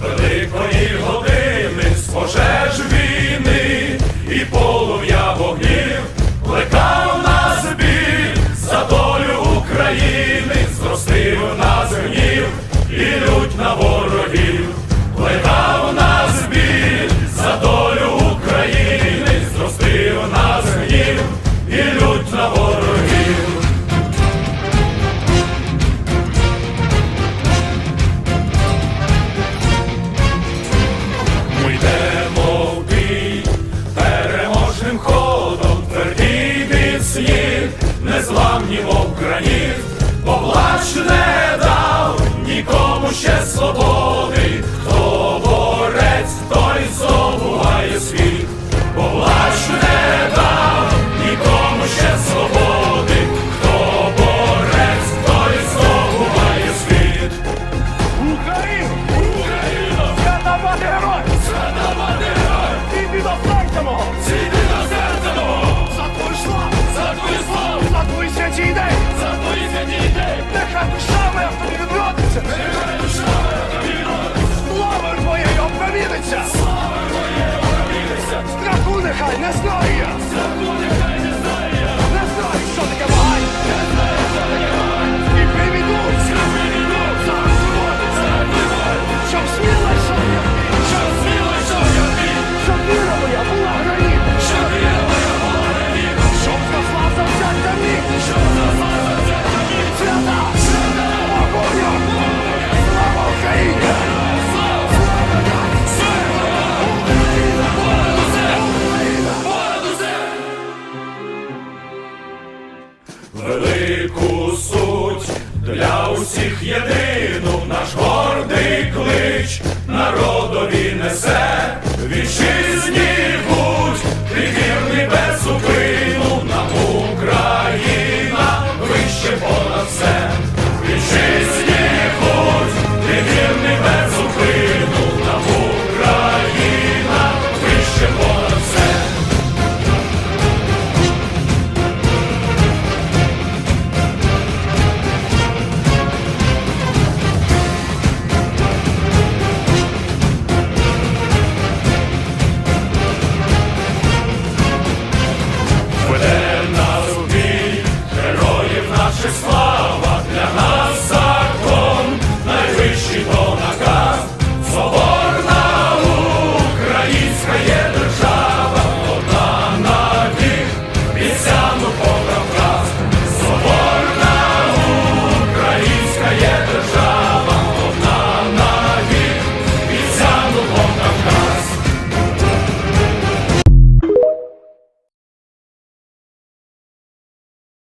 Великої години з війни і полум'я вогнів плекав нас біль за долю України, зростив нас гнів і на волю. граніт, поплач не дав нікому ще свободи. музику суть для усіх єдину наш гордий клич, народові несе вічі.